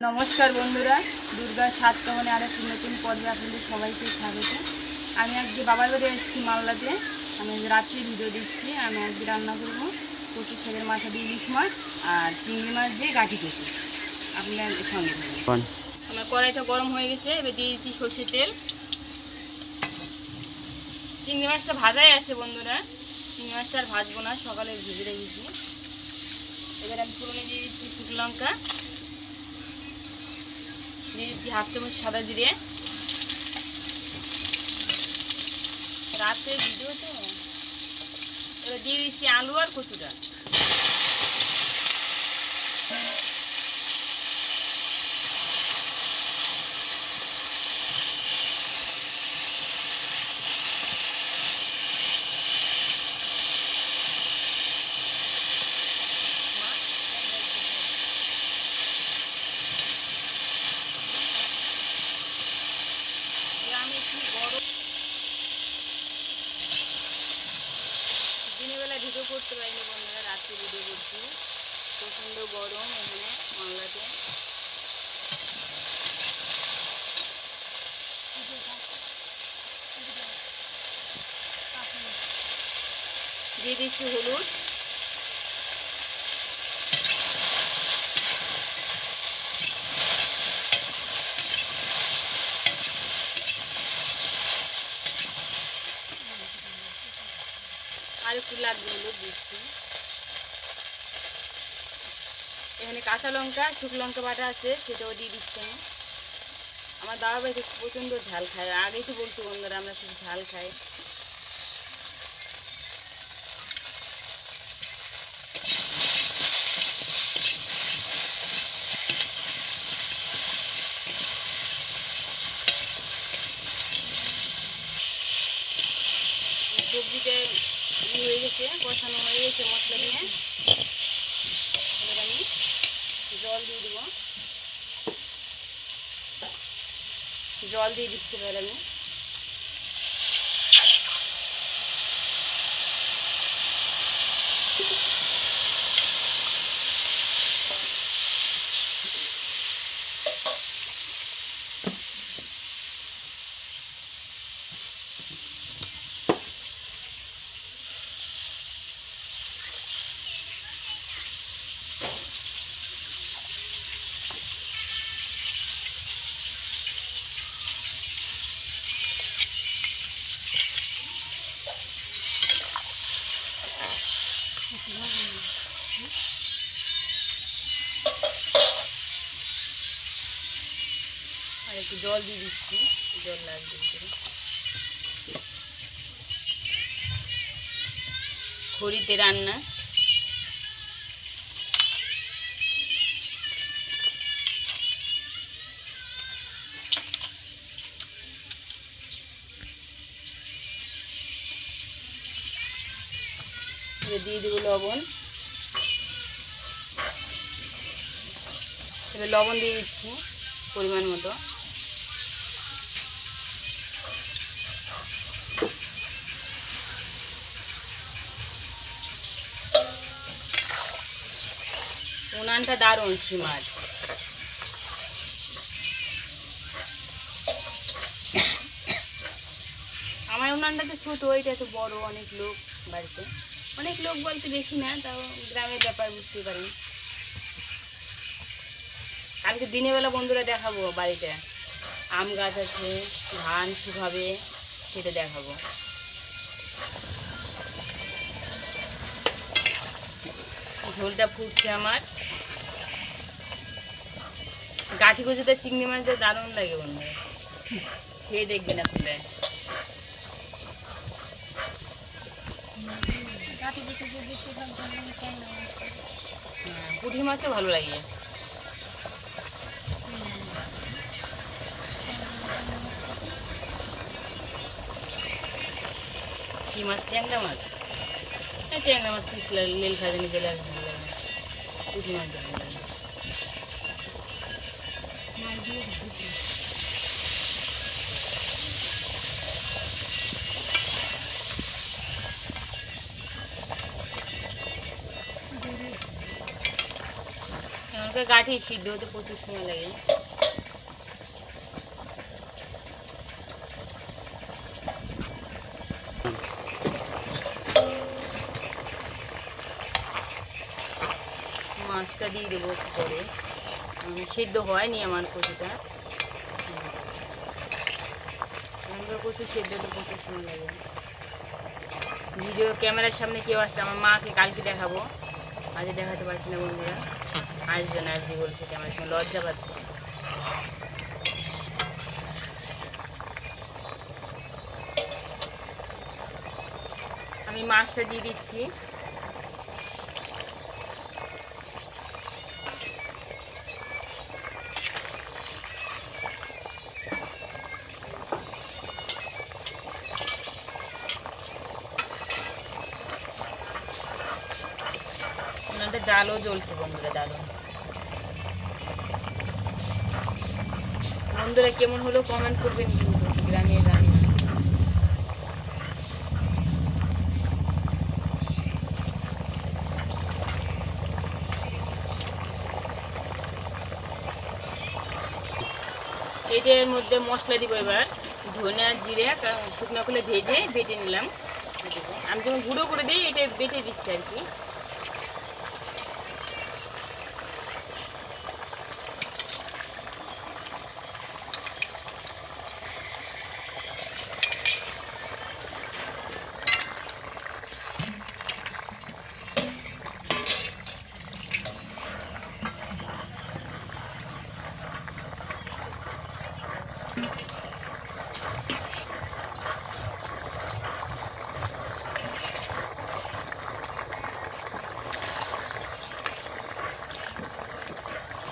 নমস্কার বন্ধুরা দুর্গার সাত কমনে আর একটি নতুন পর্বে আপনাদের সবাইকে স্বাগত। আমি আজকে বাবার বাড়ি এসেছি মালদাতে। আমি রাত্রে ভিডিও দিচ্ছি আমি আজকে রান্না করব কচু ছেলের মাথা দিয়ে ইলিশ মাছ আর চিংড়ি মাছ দিয়ে গাঠি কচু। আপনার সঙ্গে থাকবেন। আমার কড়াইটা গরম হয়ে গেছে এবার দিয়ে দিচ্ছি সর্ষের তেল। চিংড়ি মাছটা ভাজাই আছে বন্ধুরা। চিংড়ি মাছটা আর ভাজবো না সকালে ভেজে রেখেছি। এবার আমি ফোড়নে দিয়ে দিচ্ছি শুকনো লঙ্কা। দিয়ে দিচ্ছি হাফ চামচ সাদা জিরে। রাতে ভিডিও তো এবার দিয়ে দিচ্ছি আলু আর কচুটা এবার আমি একটু গরম দিনের বেলা ভিডিও করতে পারিনি বন্ধুরা রাত্রে ভিডিও করছি প্রচণ্ড গরম এখানে মালদাতে। দিয়ে দিচ্ছি হলুদ। একটু লাগবে দিচ্ছি এখানে কাঁচা লঙ্কা, শুকনো লঙ্কা বাটা আছে, সেটাও দিয়ে দিচ্ছি আমি। আমার দাদা ভাই প্রচণ্ড ঝাল খায়। আগেই তো বলছি বন্ধুরা, আমরা খুব ঝাল খাই। ই হয়ে গেছে কষানো হয়ে গেছে মশলা দিয়ে এবার আমি জল দিয়ে দেবো জল দিয়ে দিচ্ছি এবার আমি আর একটু জল দিয়ে দিচ্ছি, জল লাগবে খড়িতে রান্না। দিয়ে দেবো লবণ। এবার লবণ দিয়ে দিচ্ছি পরিমাণ মতো। উনানটা দারুণ সীমার। আমার উনানটা তো ছোট ওইটা তো বড়, অনেক লোক বাড়িতে। অনেক লোক বলতে বেশি না, তাও গ্রামের ব্যাপার বুঝতে পারেন কালকে দিনের বেলা বন্ধুরা দেখাবো বাড়িতে আম গাছ আছে, ধান শুকাবে, সেটা দেখাবো। ঝোলটা ফুটছে আমার। গাঠি কচুতে চিংড়ি মাছ দারুণ লাগে বন্ধুরা খেয়ে দেখবেন আপনারা হ্যাঁ, পুঁটি মাছও ভালো লাগে। কি মাছ? ট্যাংরা মাছ। ট্যাংরা মাছ পিস লাগে নীল খাজানি চলে আসবে ভালো লাগে পুঁটি মাছ একটা গাঠি সিদ্ধ হতে প্রচুর সময় লাগে। মাছটা দিয়ে দেবো পরে। সিদ্ধ হয়নি আমার কচুটা। আমরা কচু সেদ্ধ তো প্রচুর সময় লাগে। ভিডিও ক্যামেরার সামনে কেউ আসতে আমার মাকে কালকে দেখাবো। আজ দেখাতে পারছি না বন্ধুরা। আসবে না আসবে বলছে ক্যামেরার সামনে লজ্জা পাচ্ছে। আমি মাছটা দিয়ে দিচ্ছি। জালও জ্বলছে বন্ধুরা, দারুণ। বন্ধুরা কেমন হলো কমেন্ট করবেন কিন্তু গ্রামের রানী। এটার মধ্যে মশলা দিব এবার। ধনে আর জিরে শুকনো করে ভেজে বেটে নিলাম। আমি যখন গুঁড়ো করে দিই, এটা বেটে দিচ্ছি আর কি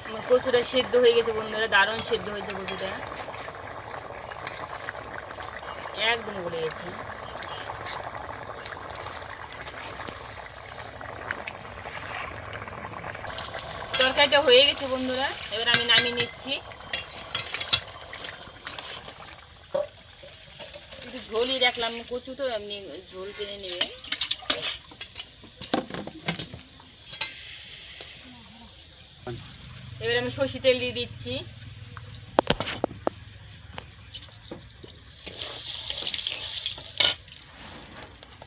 আমার কচুটা সেদ্ধ হয়ে গেছে বন্ধুরা, দারুণ সেদ্ধ হয়েছে কচুটা একদম গলে গেছে। তরকারিটা হয়ে গেছে বন্ধুরা, এবার আমি নামিয়ে নিচ্ছি। একটু ঝোলই রাখলাম কচু তো এমনি ঝোল কিনে নেবে। এবার আমি সর্ষে তেল দিয়ে দিচ্ছি।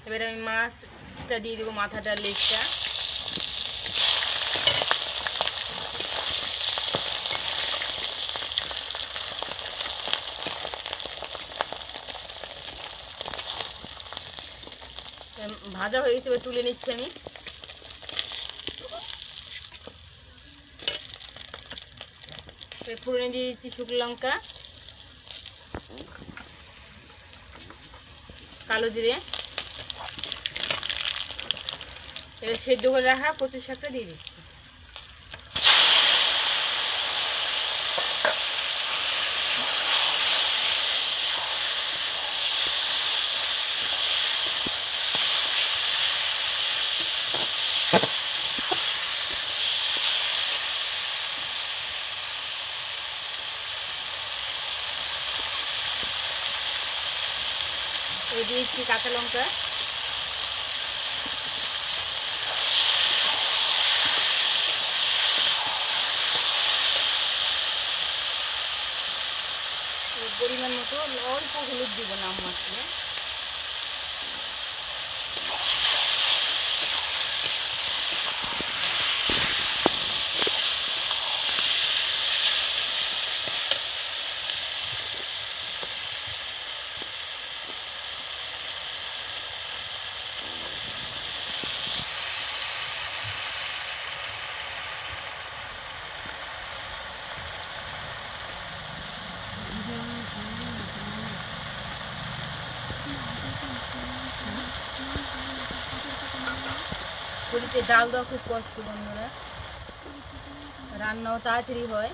এবার আমি মাছটা দিয়ে দেবো, মাথাটা, লেজটা। ভাজা হয়ে গেছে তুলে নিচ্ছি আমি। ফোড়নে দিয়ে দিচ্ছি শুকনো লঙ্কা। কালো জিরে। এবার সেদ্ধ করে রাখা প্রচুর শাকটা দিয়ে দিচ্ছি এবার দিয়ে দিচ্ছি কাঁচা লঙ্কা। পরিমাণ মতো অল্প হলুদ দিব নাম মাত্রে শরীরে ডাল দেওয়া খুব কষ্ট বন্ধুরা। রান্নাও তাড়াতাড়ি হয়।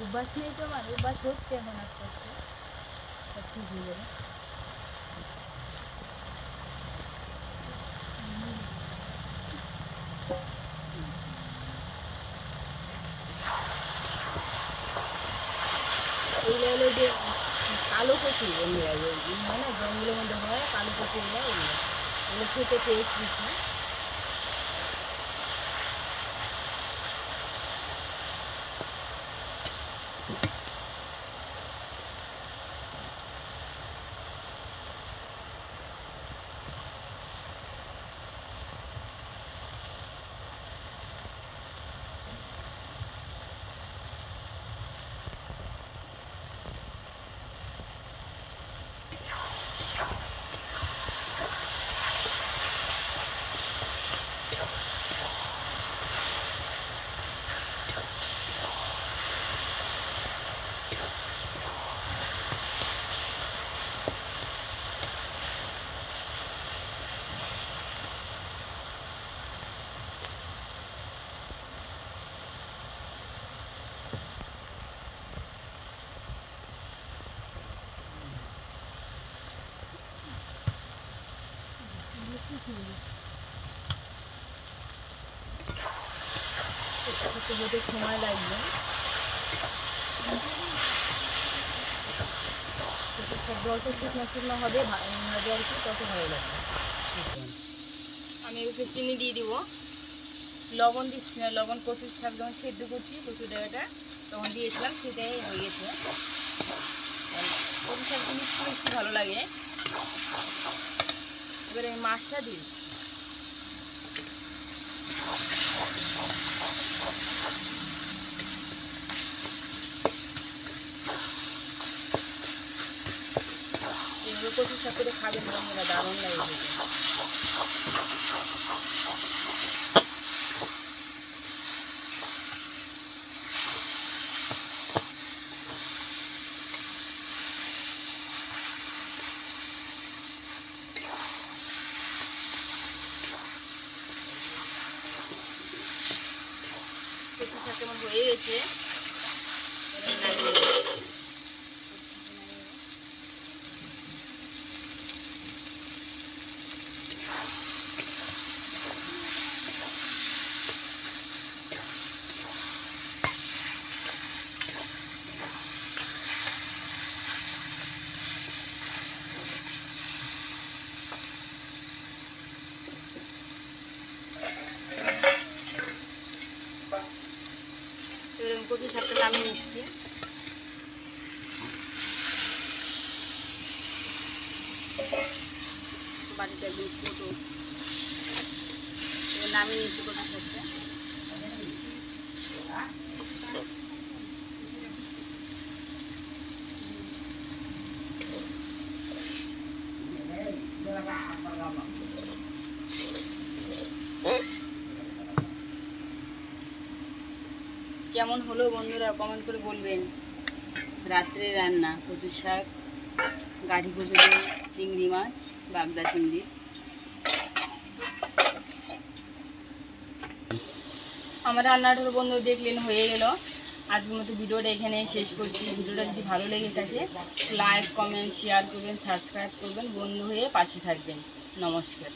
অভ্যাস নেই তো আমার, অভ্যাস হচ্ছে এখন আস্তে আস্তে। সব ঠিক হয়ে যাবে। কালো কচু যে হয় জঙ্গলের মধ্যে হয় কালো কচু এগুলো। এগুলো খেতে টেস্ট বেশি সময় লাগবে আমি ওকে চিনি দিয়ে দিব। লবণ দিচ্ছি না, লবণ কচুর শাক যখন সেদ্ধ করছি, কচুর ডাঁটা তখন দিয়েছিলাম, সেটাই হয়ে গেছে। কচুর শাক জিনিস ভালো লাগে। এবারে আমি মাছটা দিই এগুলো কচুর শাক করে খাবেন বন্ধুরা দারুণ লাগে খেতে। কচু শাক কেমন হয়ে গেছে এবার নামিয়ে নেব। এবার আমি কচু শাকটা নামিয়ে নিচ্ছি বাড়িতে একদম ছোটো এবার নামিয়ে নিচ্ছি কচু শাকটা কেমন হলো বন্ধুরা কমেন্ট করে বলবেন। রাত্রে রান্না, কচুর শাক গাঠি কচু দিয়ে চিংড়ি মাছ, বাগদা চিংড়ি। আমার রান্নাটা বন্ধু দেখলেন, হয়ে গেল। আজকের মতো ভিডিওটা এখানে শেষ করছি। ভিডিওটা যদি ভালো লেগে থাকে লাইক কমেন্ট শেয়ার করবেন সাবস্ক্রাইব করবেন। বন্ধু হয়ে পাশে থাকবেন। নমস্কার।